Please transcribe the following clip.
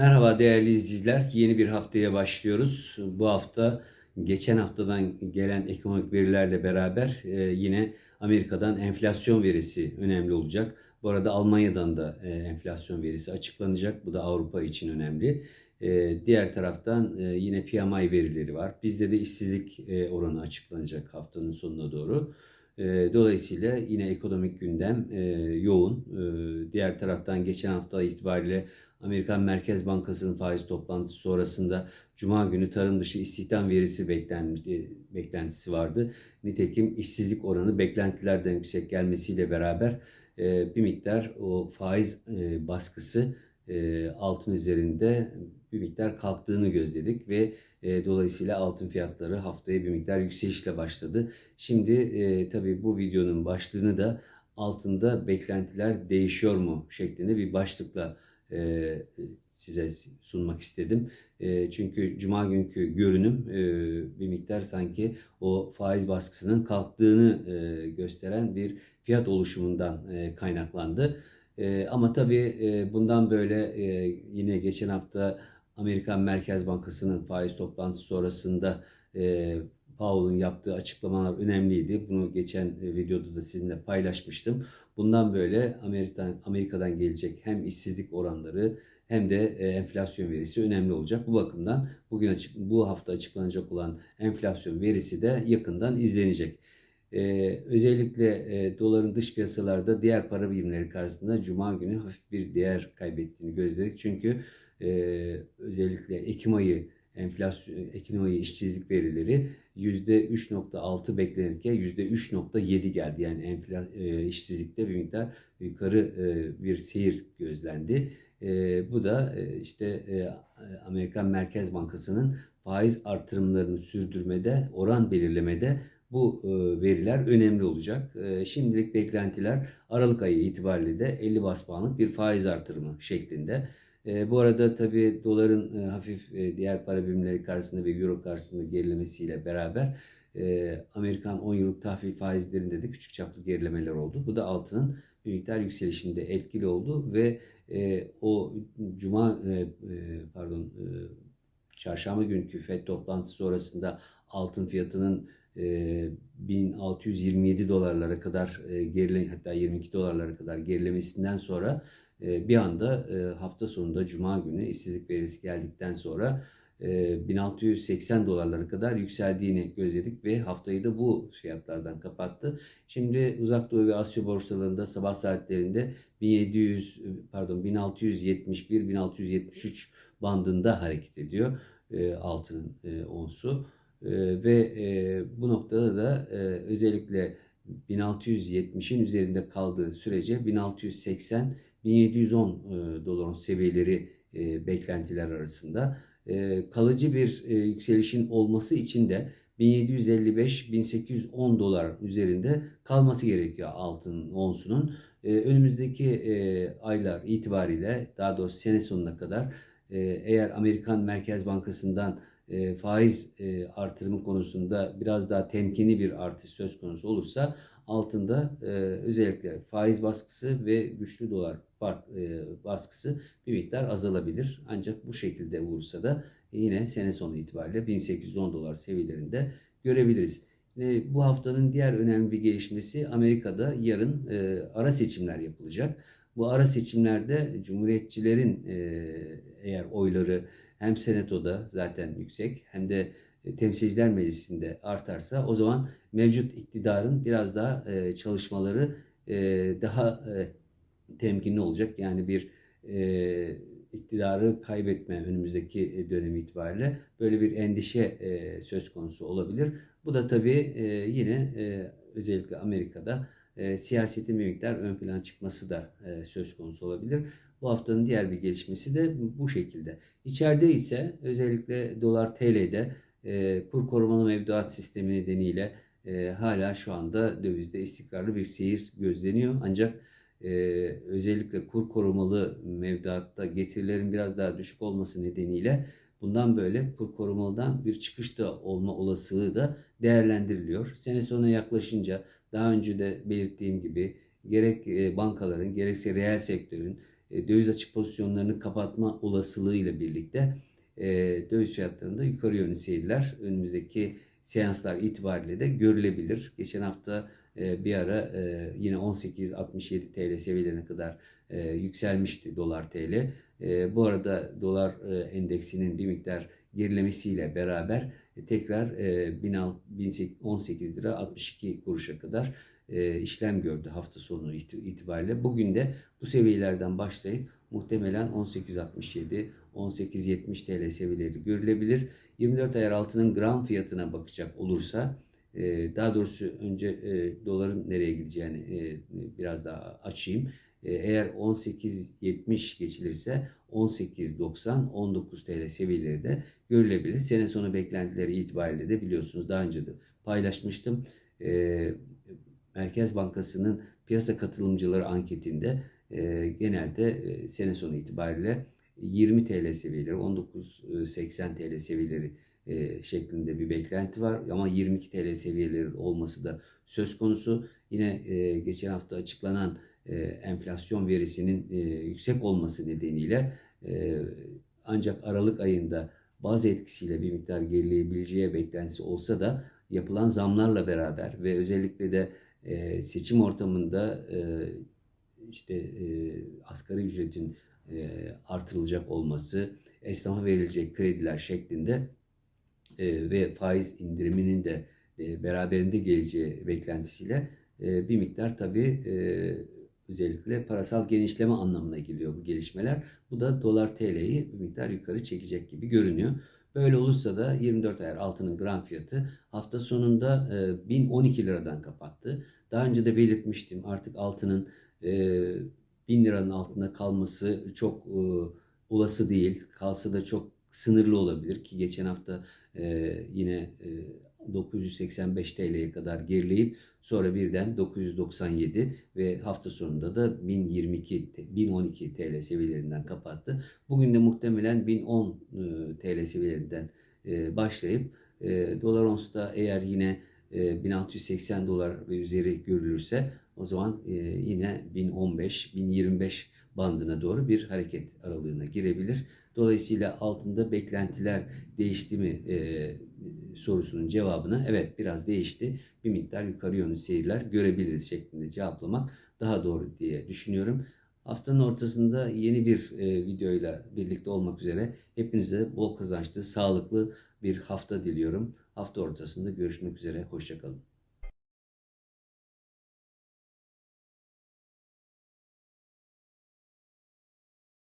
Merhaba değerli izleyiciler. Yeni bir haftaya başlıyoruz. Bu hafta geçen haftadan gelen ekonomik verilerle beraber e, yine Amerika'dan enflasyon verisi önemli olacak. Bu arada Almanya'dan da e, enflasyon verisi açıklanacak. Bu da Avrupa için önemli. E, diğer taraftan yine PMI verileri var. Bizde de işsizlik oranı açıklanacak haftanın sonuna doğru. Dolayısıyla yine ekonomik gündem yoğun. Diğer taraftan geçen hafta itibariyle Amerikan Merkez Bankası'nın faiz toplantısı sonrasında Cuma günü tarım dışı istihdam verisi beklenmişti, beklentisi vardı. Nitekim işsizlik oranı beklentilerden yüksek gelmesiyle beraber e, bir miktar o faiz e, baskısı e, altın üzerinde bir miktar kalktığını gözledik ve e, dolayısıyla altın fiyatları haftaya bir miktar yükselişle başladı. Şimdi e, tabii bu videonun başlığını da altında beklentiler değişiyor mu şeklinde bir başlıkla e, size sunmak istedim. E, çünkü cuma günkü görünüm e, bir miktar sanki o faiz baskısının kalktığını e, gösteren bir fiyat oluşumundan e, kaynaklandı. E, ama tabii e, bundan böyle e, yine geçen hafta Amerikan Merkez Bankası'nın faiz toplantısı sonrasında e, Powell'ın yaptığı açıklamalar önemliydi. Bunu geçen e, videoda da sizinle paylaşmıştım. Bundan böyle Amerika'dan, Amerika'dan gelecek hem işsizlik oranları hem de e, enflasyon verisi önemli olacak. Bu bakımdan bugün açık, bu hafta açıklanacak olan enflasyon verisi de yakından izlenecek. Ee, özellikle e, doların dış piyasalarda diğer para birimleri karşısında Cuma günü hafif bir değer kaybettiğini gözledik. Çünkü e, özellikle Ekim ayı enflasyon, Ekim ayı işsizlik verileri %3.6 beklenirken %3.7 geldi. Yani enfla, e, işsizlikte bir miktar yukarı e, bir seyir gözlendi. E, bu da e, işte e, Amerikan Merkez Bankası'nın faiz artırımlarını sürdürmede, oran belirlemede bu e, veriler önemli olacak. E, şimdilik beklentiler Aralık ayı itibariyle de 50 bas puanlık bir faiz artırımı şeklinde. E, bu arada tabii doların hafif diğer para birimleri karşısında ve euro karşısında gerilemesiyle beraber Amerikan 10 yıllık tahvil faizlerinde de küçük çaplı gerilemeler oldu. Bu da altının bir miktar yükselişinde etkili oldu ve o cuma pardon çarşamba günkü FED toplantısı sonrasında altın fiyatının 1627 dolarlara kadar gerile hatta 22 dolarlara kadar gerilemesinden sonra ee, bir anda e, hafta sonunda Cuma günü işsizlik verisi geldikten sonra e, 1680 dolarlara kadar yükseldiğini gözledik ve haftayı da bu fiyatlardan kapattı. Şimdi Uzak Doğu ve Asya borsalarında sabah saatlerinde 1700 pardon 1671 1673 bandında hareket ediyor e, altının onsu ve bu noktada da özellikle 1670'in üzerinde kaldığı sürece 1680 1710 e, doların seviyeleri e, beklentiler arasında. E, kalıcı bir yükselişin olması için de 1755-1810 dolar üzerinde kalması gerekiyor altın onsunun. Önümüzdeki aylar itibariyle daha doğrusu sene sonuna kadar eğer Amerikan Merkez Bankası'ndan faiz artırımı konusunda biraz daha temkinli bir artış söz konusu olursa altında e, özellikle faiz baskısı ve güçlü dolar baskısı bir miktar azalabilir. Ancak bu şekilde olursa da yine sene sonu itibariyle 1810 dolar seviyelerinde görebiliriz. bu haftanın diğer önemli bir gelişmesi Amerika'da yarın ara seçimler yapılacak. Bu ara seçimlerde Cumhuriyetçilerin eğer oyları hem senatoda zaten yüksek hem de e, temsilciler meclisinde artarsa o zaman mevcut iktidarın biraz daha e, çalışmaları e, daha temkinli olacak. Yani bir iktidarı kaybetme önümüzdeki dönem itibariyle böyle bir endişe söz konusu olabilir. Bu da tabii yine özellikle Amerika'da siyasetin bir miktar ön plan çıkması da söz konusu olabilir. Bu haftanın diğer bir gelişmesi de bu şekilde. İçeride ise özellikle dolar TL'de e, kur korumalı mevduat sistemi nedeniyle e, hala şu anda dövizde istikrarlı bir seyir gözleniyor. Ancak e, özellikle kur korumalı mevduatta getirilerin biraz daha düşük olması nedeniyle bundan böyle kur korumalıdan bir çıkış da olma olasılığı da değerlendiriliyor. Sene sonuna yaklaşınca daha önce de belirttiğim gibi gerek e, bankaların gerekse reel sektörün e, döviz açık pozisyonlarını kapatma olasılığıyla birlikte e, döviz fiyatlarında yukarı yönlü seyirler önümüzdeki seanslar itibariyle de görülebilir. Geçen hafta e, bir ara e, yine 18.67 TL seviyelerine kadar e, yükselmişti dolar TL. E, bu arada dolar endeksinin bir miktar gerilemesiyle beraber tekrar e, 1018 lira 62 kuruşa kadar işlem gördü hafta sonu iti- itibariyle. Bugün de bu seviyelerden başlayıp muhtemelen 18.67, 18.70 TL seviyeleri görülebilir. 24 ayar altının gram fiyatına bakacak olursa e, daha doğrusu önce e, doların nereye gideceğini e, biraz daha açayım. Eğer 18.70 geçilirse 18.90-19 TL seviyeleri de görülebilir. Sene sonu beklentileri itibariyle de biliyorsunuz daha önce de paylaşmıştım. Merkez Bankası'nın piyasa katılımcıları anketinde e, genelde e, sene sonu itibariyle 20 TL seviyeleri, 19.80 TL seviyeleri e, şeklinde bir beklenti var. Ama 22 TL seviyeleri olması da söz konusu. Yine e, geçen hafta açıklanan e, enflasyon verisinin e, yüksek olması nedeniyle e, ancak Aralık ayında bazı etkisiyle bir miktar gerileyebileceği beklentisi olsa da yapılan zamlarla beraber ve özellikle de e, seçim ortamında e, işte e, asgari ücretin e, artırılacak olması, esnafa verilecek krediler şeklinde e, ve faiz indiriminin de e, beraberinde geleceği beklentisiyle e, bir miktar tabii e, özellikle parasal genişleme anlamına geliyor bu gelişmeler. Bu da dolar TL'yi bir miktar yukarı çekecek gibi görünüyor. Böyle olursa da 24 ayar altının gram fiyatı hafta sonunda e, 1012 liradan kapattı. Daha önce de belirtmiştim artık altının e, 1000 liranın altında kalması çok e, olası değil. Kalsa da çok sınırlı olabilir ki geçen hafta e, yine e, 985 TL'ye kadar gerileyip sonra birden 997 ve hafta sonunda da 1022 te- 1012 TL seviyelerinden kapattı. Bugün de muhtemelen 1010 e, TL seviyelerinden e, başlayıp e, dolar onsta eğer yine e, 1680 dolar ve üzeri görülürse o zaman e, yine 1015 1025 bandına doğru bir hareket aralığına girebilir. Dolayısıyla altında beklentiler değişti mi e, sorusunun cevabını evet biraz değişti. Bir miktar yukarı yönlü seyirler görebiliriz şeklinde cevaplamak daha doğru diye düşünüyorum. Haftanın ortasında yeni bir e, videoyla birlikte olmak üzere hepinize bol kazançlı, sağlıklı bir hafta diliyorum. Hafta ortasında görüşmek üzere. Hoşçakalın.